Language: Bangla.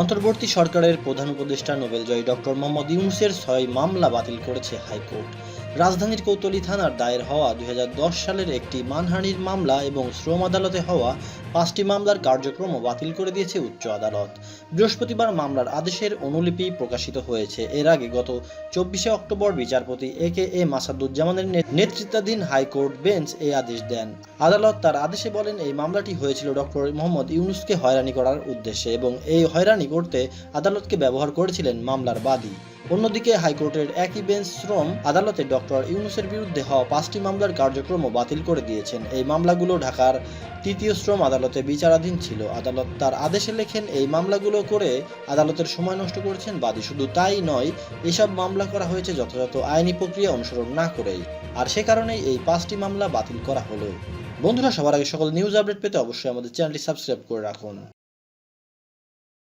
অন্তর্বর্তী সরকারের প্রধান উপদেষ্টা নোবেলজয়ী ডক্টর মোহাম্মদ ইউনুসের ছয় মামলা বাতিল করেছে হাইকোর্ট। রাজধানীর কৌতলি থানার দায়ের হওয়া দুই হাজার দশ সালের একটি মানহানির মামলা এবং শ্রম আদালতে হওয়া পাঁচটি মামলার কার্যক্রমও বাতিল করে দিয়েছে উচ্চ আদালত। বৃহস্পতিবার মামলার আদেশের অনুলিপি প্রকাশিত হয়েছে। এর আগে গত চব্বিশে অক্টোবর বিচারপতি এ কে এ মাসাদুজ্জামানের নেতৃত্বাধীন হাইকোর্ট বেঞ্চ এই আদেশ দেন। আদালত তার আদেশে বলেন, এই মামলাটি হয়েছিল ডক্টর মোহাম্মদ ইউনুসকে হয়রানি করার উদ্দেশ্যে এবং এই হয়রানি করতে আদালতকে ব্যবহার করেছিলেন মামলার বাদী। অন্যদিকে হাইকোর্টের একই বেঞ্চ শ্রম আদালতে ডক্টর ইউনুসের বিরুদ্ধে হওয়া পাঁচটি মামলার কার্যক্রমও বাতিল করে দিয়েছেন। এই মামলাগুলো ঢাকার তৃতীয় শ্রম আদালতে বিচারাধীন ছিল। আদালত তার আদেশে লেখেন, এই মামলাগুলো করে আদালতের সময় নষ্ট করেছেন বাদী। শুধু তাই নয়, এসব মামলা করা হয়েছে যথাযথ আইনি প্রক্রিয়া অনুসরণ না করেই। আর সে কারণেই এই পাঁচটি মামলা বাতিল করা হলো। বন্ধুরা, সবার আগে সকল নিউজ আপডেট পেতে অবশ্যই আমাদের চ্যানেলটি সাবস্ক্রাইব করে রাখুন।